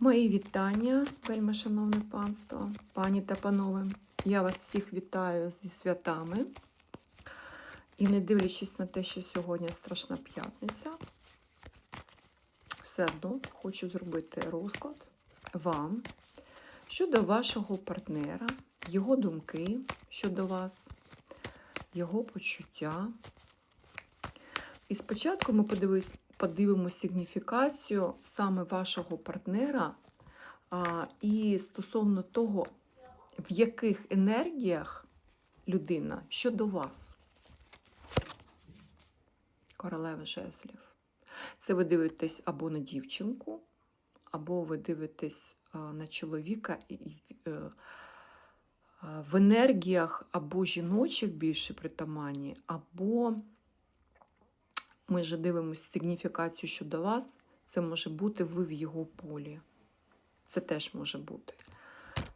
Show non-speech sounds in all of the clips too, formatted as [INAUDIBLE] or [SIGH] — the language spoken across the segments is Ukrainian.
Мої вітання, вельми шановне панство, пані та панове. Я вас всіх вітаю зі святами. І не дивлячись на те, що сьогодні страшна п'ятниця, все одно хочу зробити розклад вам щодо вашого партнера, його думки щодо вас, його почуття. І спочатку ми подивимось, подивимося сигніфікацію саме вашого партнера а, і стосовно того, в яких енергіях людина щодо вас. Королева жезлів. Це ви дивитесь або на дівчинку, або ви дивитесь на чоловіка е, в енергіях або жіночих більше притаманні, або ми вже дивимося сигніфікацію щодо вас. Це може бути ви в його полі. Це теж може бути.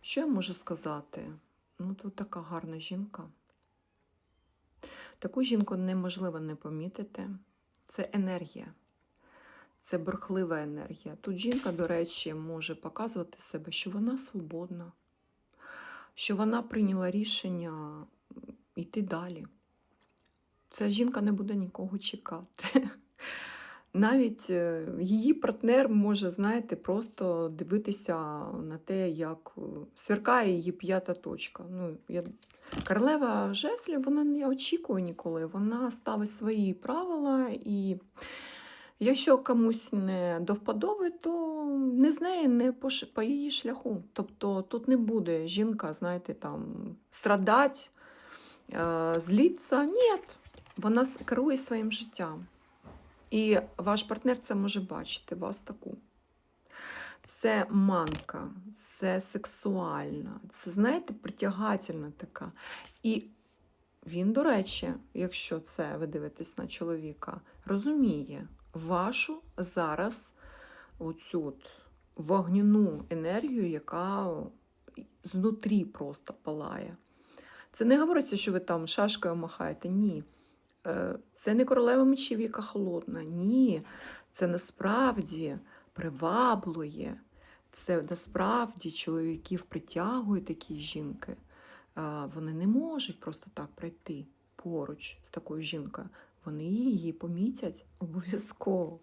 Що я можу сказати? Ну, тут така гарна жінка. Таку жінку неможливо не помітити. Це енергія. Це бурхлива енергія. Тут жінка, до речі, може показувати себе, що вона свободна, що вона прийняла рішення йти далі. Ця жінка не буде нікого чекати. [LAUGHS] Навіть е, її партнер може, знаєте, просто дивитися на те, як е, сверкає її п'ята точка. Ну, я... Королева жеслів, вона не очікує ніколи. Вона ставить свої правила, і якщо комусь не до вподоби, то не з неї, не по, ш- по її шляху. Тобто тут не буде жінка, знаєте, там страдати, е, зліться. Ні, вона керує своїм життям. І ваш партнер це може бачити, вас таку. Це манка, це сексуальна, це, знаєте, притягательна така. І він, до речі, якщо це ви дивитесь на чоловіка, розуміє вашу зараз оцю вогняну енергію, яка знутрі просто палає. Це не говориться, що ви там шашкою махаєте. Ні. Е, Це не королева мечів, яка холодна. Ні. Це насправді приваблює. Це насправді чоловіків притягує такі жінки. Вони не можуть просто так пройти поруч з такою жінкою. Вони її помітять обов'язково.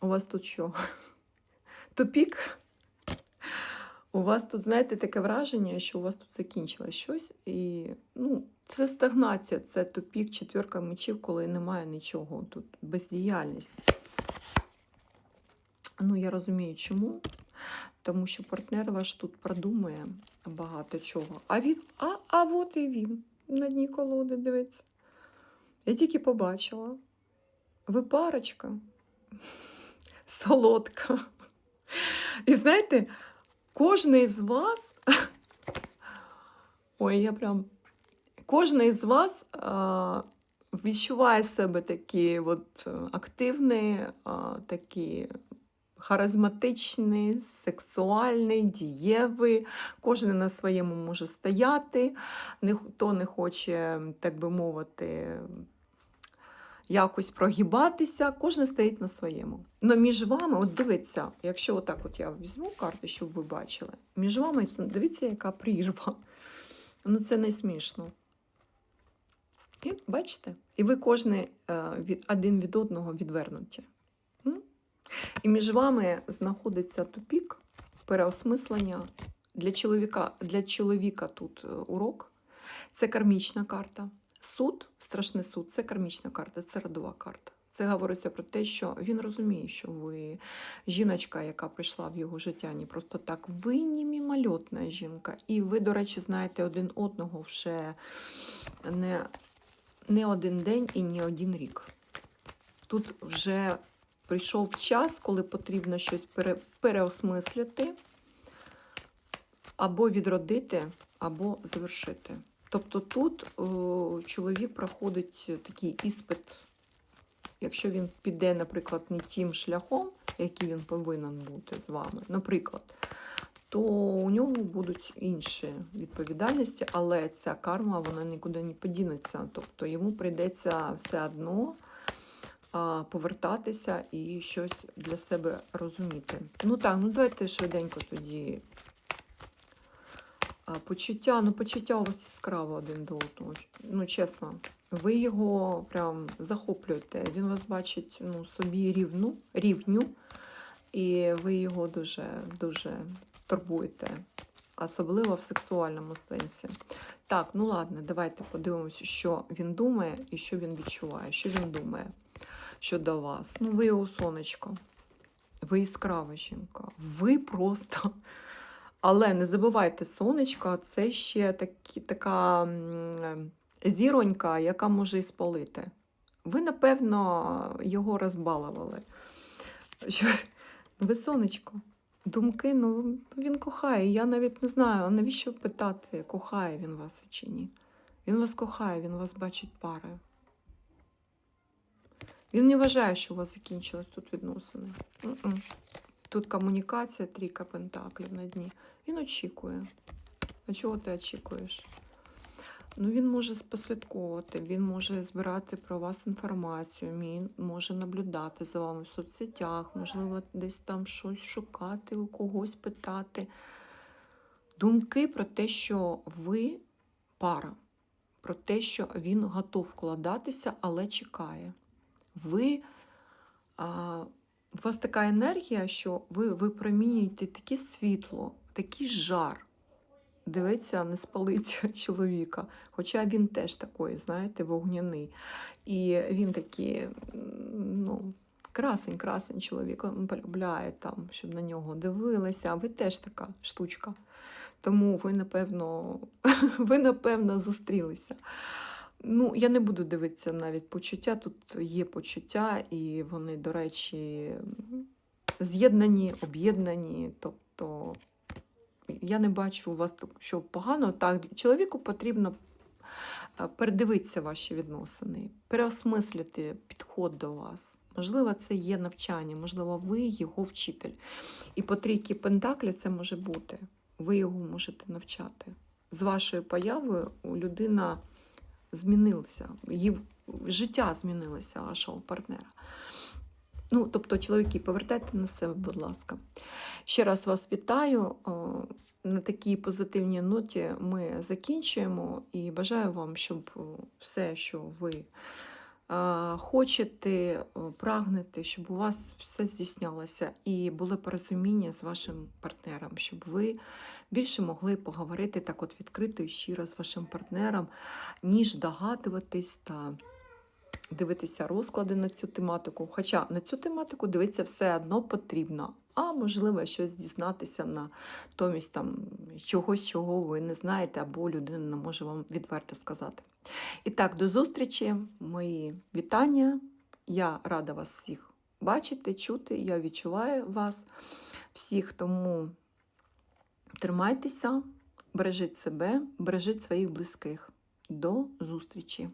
У вас тут що? Тупік? У вас тут, знаєте, таке враження, що у вас тут закінчилось щось, і ну, це стагнація, це тупік, четвірка мечів, коли немає нічого. Тут бездіяльність. Ну, я розумію, чому. Тому що партнер ваш тут продумує багато чого. А він, а, а от і він на дні колоди, дивиться. Я тільки побачила. Ви парочка, [LAUGHS] солодка. І знаєте, кожен з вас, [LAUGHS] ой, я прям, кожен із вас а, відчуває себе такі от, е, активний, а, такі харизматичний, сексуальний, дієвий. Кожен на своєму може стояти, ніхто не хоче, так би мовити, якось прогибатися, кожен стоїть на своєму. Но між вами, от дивіться, якщо отак от я візьму карти, щоб ви бачили, між вами дивіться, яка прірва. Ну це не смішно. І бачите? І ви кожен е, від, один від одного відвернуті. І між вами знаходиться тупік переосмислення. Для чоловіка, для чоловіка тут е, урок. Це кармічна карта. Суд, страшний суд, це кармічна карта, це родова карта. Це говориться про те, що він розуміє, що ви жіночка, яка прийшла в його життя, не просто так. Ви не мімольотна жінка. І ви, до речі, знаєте один одного вже не, не один день і не один рік. Тут вже прийшов час, коли потрібно щось пере, переосмислити, або відродити, або завершити. Тобто тут о, чоловік проходить такий іспит, якщо він піде, наприклад, не тим шляхом, який він повинен бути з вами, наприклад, то у нього будуть інші відповідальності, але ця карма вона нікуди не подінеться. Тобто йому прийдеться все одно повертатися і щось для себе розуміти. Ну так, ну давайте швиденько тоді. Почуття, ну почуття у вас яскраво один до одного. Ну, чесно, ви його прям захоплюєте. Він вас бачить ну, собі рівну, рівню, і ви його дуже, дуже турбуєте. Особливо в сексуальному сенсі. Так, ну ладно, давайте подивимося, що він думає і що він відчуває. Що він думає щодо вас. Ну, ви його сонечко. Ви яскрава жінка. Ви просто. Але не забувайте, сонечко це ще такі, така зіронька, яка може і спалити. Ви, напевно, його розбалували. Ви сонечко. Думки, ну він кохає. Я навіть не знаю, а навіщо питати, кохає він вас чи ні. Він вас кохає, він вас бачить парою. Він не вважає, що у вас закінчились тут відносини. Тут комунікація, трійка пентаклів на дні. Він очікує. А чого ти очікуєш? Ну, він може спослідковувати, він може збирати про вас інформацію, він може наблюдати за вами в соцсетях, можливо, десь там щось шукати, у когось питати. Думки про те, що ви пара, про те, що він готов вкладатися, але чекає. Ви, а, у вас така енергія, що ви випромінюєте таке світло, такий жар. Дивиться, не спалиться [LAUGHS] чоловіка. Хоча він теж такий, знаєте, вогняний. І він такий, ну, красень, красень чоловік, полюбляє там, щоб на нього дивилися. А ви теж така штучка. Тому ви, напевно, [LAUGHS] ви, напевно, зустрілися. Ну, я не буду дивитися навіть почуття. Тут є почуття, і вони, до речі, з'єднані, об'єднані. Тобто я не бачу у вас що погано. Так, чоловіку потрібно е, передивитися ваші відносини, переосмислити підход до вас. Можливо, це є навчання, можливо, ви його вчитель. І по трійки Пентаклі це може бути. Ви його можете навчати. З вашою появою людина змінилася, її життя змінилося вашого партнера. Ну, тобто, чоловіки, повертайте на себе, будь ласка. Ще раз вас вітаю. На такій позитивній ноті ми закінчуємо і бажаю вам, щоб все, що ви хочете, прагнете, щоб у вас все здійснялося і були порозуміння з вашим партнером, щоб ви більше могли поговорити так от відкрито і щиро з вашим партнером, ніж догадуватись та дивитися розклади на цю тематику. Хоча на цю тематику дивитися все одно потрібно, а можливо щось дізнатися на томість там чогось, чого ви не знаєте, або людина не може вам відверто сказати. І так, до зустрічі, мої вітання. Я рада вас всіх бачити, чути. Я відчуваю вас всіх, тому тримайтеся, бережіть себе, бережіть своїх близьких. До зустрічі!